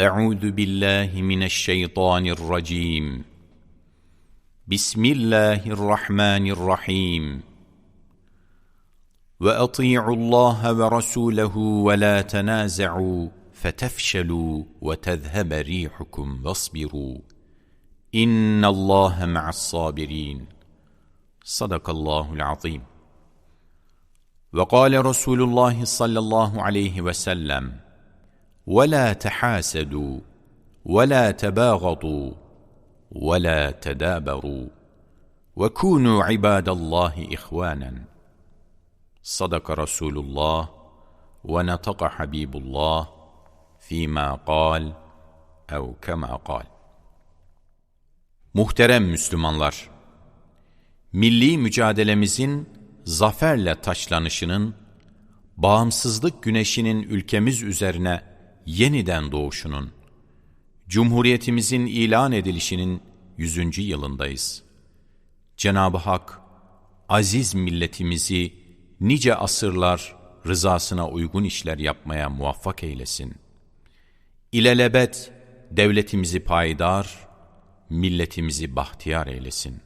أعوذ بالله من الشيطان الرجيم. بسم الله الرحمن الرحيم. وأطيعوا الله ورسوله ولا تنازعوا فتفشلوا وتذهب ريحكم واصبروا. إن الله مع الصابرين. صدق الله العظيم. وقال رسول الله صلى الله عليه وسلم ولا تحاسدوا ولا تباغضوا ولا تدابروا وكونوا عباد الله إخوانا صدق رسول الله ونطق حبيب الله فيما قال أو كما قال Muhterem Müslümanlar, milli mücadelemizin zaferle taçlanışının, bağımsızlık güneşinin ülkemiz üzerine yeniden doğuşunun, Cumhuriyetimizin ilan edilişinin yüzüncü yılındayız. Cenab-ı Hak, aziz milletimizi nice asırlar rızasına uygun işler yapmaya muvaffak eylesin. İlelebet devletimizi payidar, milletimizi bahtiyar eylesin.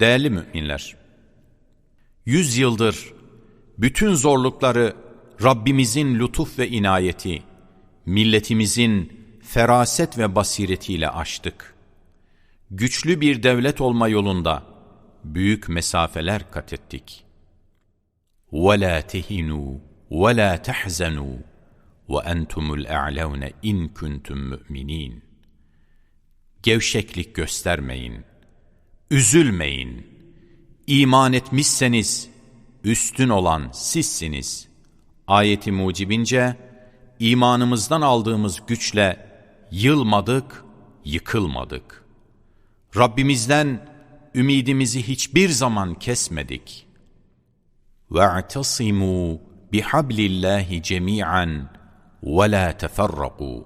Değerli müminler, yüz yıldır bütün zorlukları Rabbimizin lütuf ve inayeti, milletimizin feraset ve basiretiyle aştık. Güçlü bir devlet olma yolunda büyük mesafeler kat ettik. وَلَا تَهِنُوا وَلَا تَحْزَنُوا وَأَنْتُمُ الْاَعْلَوْنَ اِنْ كُنْتُمْ مُؤْمِنِينَ Gevşeklik göstermeyin, üzülmeyin. İman etmişseniz, üstün olan sizsiniz. Ayeti mucibince, imanımızdan aldığımız güçle yılmadık, yıkılmadık. Rabbimizden ümidimizi hiçbir zaman kesmedik. وَاَعْتَصِمُوا بِحَبْلِ اللّٰهِ جَمِيعًا وَلَا تَفَرَّقُوا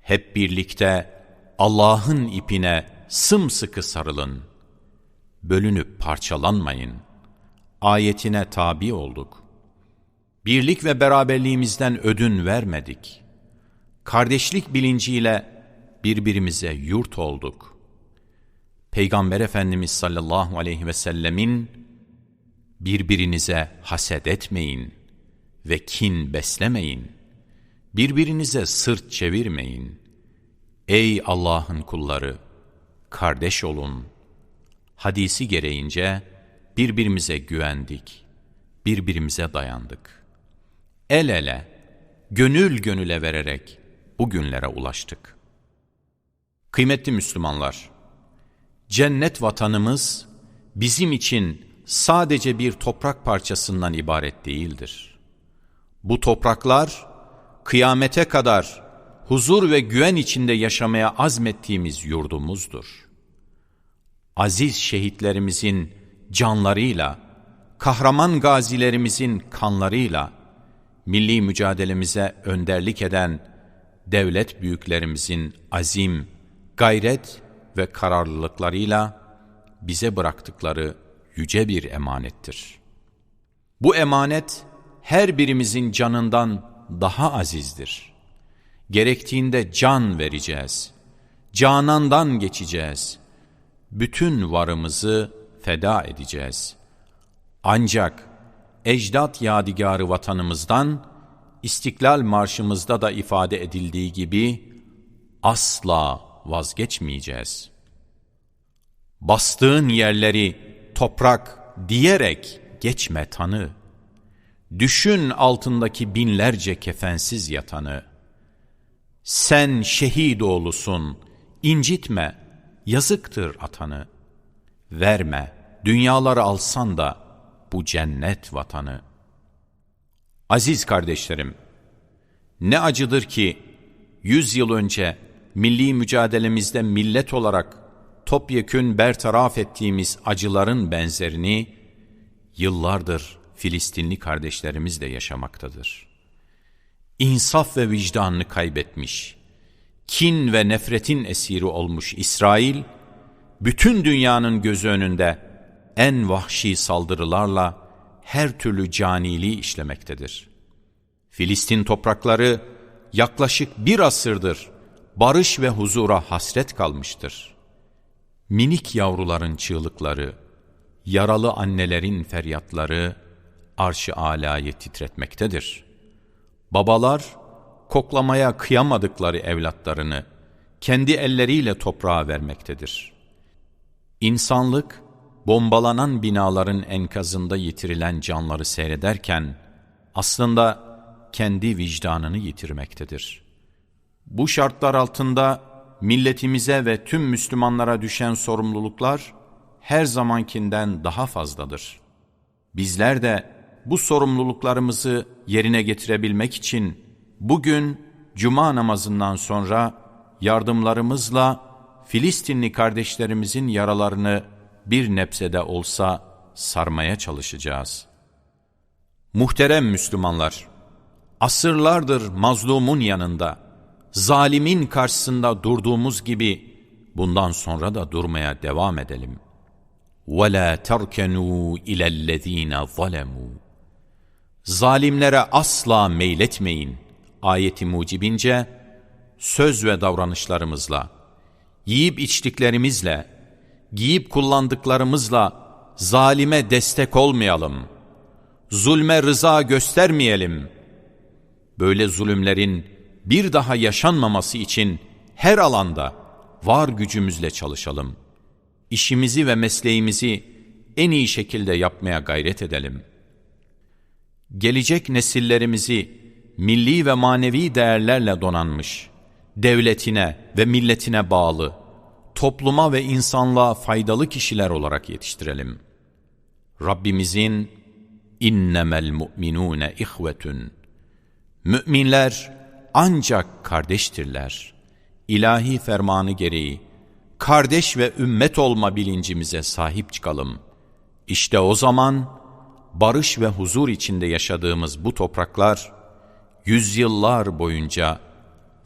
Hep birlikte Allah'ın ipine sımsıkı sarılın. Bölünüp parçalanmayın. Ayetine tabi olduk. Birlik ve beraberliğimizden ödün vermedik. Kardeşlik bilinciyle birbirimize yurt olduk. Peygamber Efendimiz sallallahu aleyhi ve sellemin birbirinize haset etmeyin ve kin beslemeyin. Birbirinize sırt çevirmeyin. Ey Allah'ın kulları! Kardeş olun. Hadisi gereğince birbirimize güvendik. Birbirimize dayandık. El ele, gönül gönüle vererek bugünlere ulaştık. Kıymetli Müslümanlar, cennet vatanımız bizim için sadece bir toprak parçasından ibaret değildir. Bu topraklar kıyamete kadar huzur ve güven içinde yaşamaya azmettiğimiz yurdumuzdur. Aziz şehitlerimizin canlarıyla, kahraman gazilerimizin kanlarıyla, milli mücadelemize önderlik eden devlet büyüklerimizin azim, gayret ve kararlılıklarıyla bize bıraktıkları yüce bir emanettir. Bu emanet her birimizin canından daha azizdir. Gerektiğinde can vereceğiz. Canandan geçeceğiz. Bütün varımızı feda edeceğiz. Ancak ecdat yadigarı vatanımızdan İstiklal Marşımızda da ifade edildiği gibi asla vazgeçmeyeceğiz. Bastığın yerleri toprak diyerek geçme tanı. Düşün altındaki binlerce kefensiz yatanı. Sen şehit oğlusun, incitme, yazıktır atanı. Verme, dünyaları alsan da bu cennet vatanı. Aziz kardeşlerim, ne acıdır ki yüz yıl önce milli mücadelemizde millet olarak topyekün bertaraf ettiğimiz acıların benzerini yıllardır Filistinli kardeşlerimiz de yaşamaktadır. İnsaf ve vicdanını kaybetmiş, kin ve nefretin esiri olmuş İsrail, bütün dünyanın gözü önünde en vahşi saldırılarla her türlü caniliği işlemektedir. Filistin toprakları yaklaşık bir asırdır barış ve huzura hasret kalmıştır. Minik yavruların çığlıkları, yaralı annelerin feryatları arş-ı alayı titretmektedir. Babalar koklamaya kıyamadıkları evlatlarını kendi elleriyle toprağa vermektedir. İnsanlık bombalanan binaların enkazında yitirilen canları seyrederken aslında kendi vicdanını yitirmektedir. Bu şartlar altında milletimize ve tüm Müslümanlara düşen sorumluluklar her zamankinden daha fazladır. Bizler de bu sorumluluklarımızı yerine getirebilmek için bugün cuma namazından sonra yardımlarımızla Filistinli kardeşlerimizin yaralarını bir nebzede olsa sarmaya çalışacağız. Muhterem Müslümanlar, asırlardır mazlumun yanında, zalimin karşısında durduğumuz gibi bundan sonra da durmaya devam edelim. وَلَا تَرْكَنُوا اِلَى الَّذ۪ينَ ظَلَمُوا Zalimlere asla meyletmeyin. Ayeti mucibince, söz ve davranışlarımızla, yiyip içtiklerimizle, giyip kullandıklarımızla zalime destek olmayalım. Zulme rıza göstermeyelim. Böyle zulümlerin bir daha yaşanmaması için her alanda var gücümüzle çalışalım. İşimizi ve mesleğimizi en iyi şekilde yapmaya gayret edelim. Gelecek nesillerimizi milli ve manevi değerlerle donanmış, devletine ve milletine bağlı, topluma ve insanlığa faydalı kişiler olarak yetiştirelim. Rabbimizin innemel mu'minune ihvetun Müminler ancak kardeştirler. İlahi fermanı gereği kardeş ve ümmet olma bilincimize sahip çıkalım. İşte o zaman barış ve huzur içinde yaşadığımız bu topraklar yüzyıllar boyunca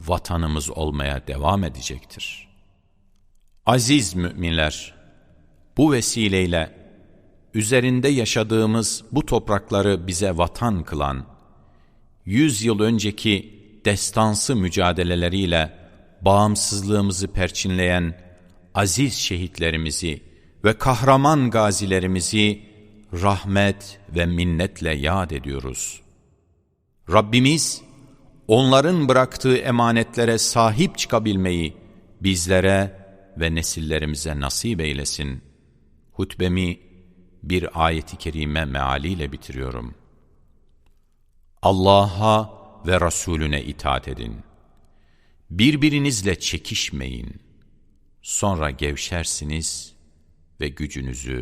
vatanımız olmaya devam edecektir. Aziz müminler, bu vesileyle üzerinde yaşadığımız bu toprakları bize vatan kılan, yüz yıl önceki destansı mücadeleleriyle bağımsızlığımızı perçinleyen aziz şehitlerimizi ve kahraman gazilerimizi rahmet ve minnetle yad ediyoruz. Rabbimiz, onların bıraktığı emanetlere sahip çıkabilmeyi bizlere ve nesillerimize nasip eylesin. Hutbemi bir ayeti kerime mealiyle bitiriyorum. Allah'a ve Resulüne itaat edin. Birbirinizle çekişmeyin. Sonra gevşersiniz ve gücünüzü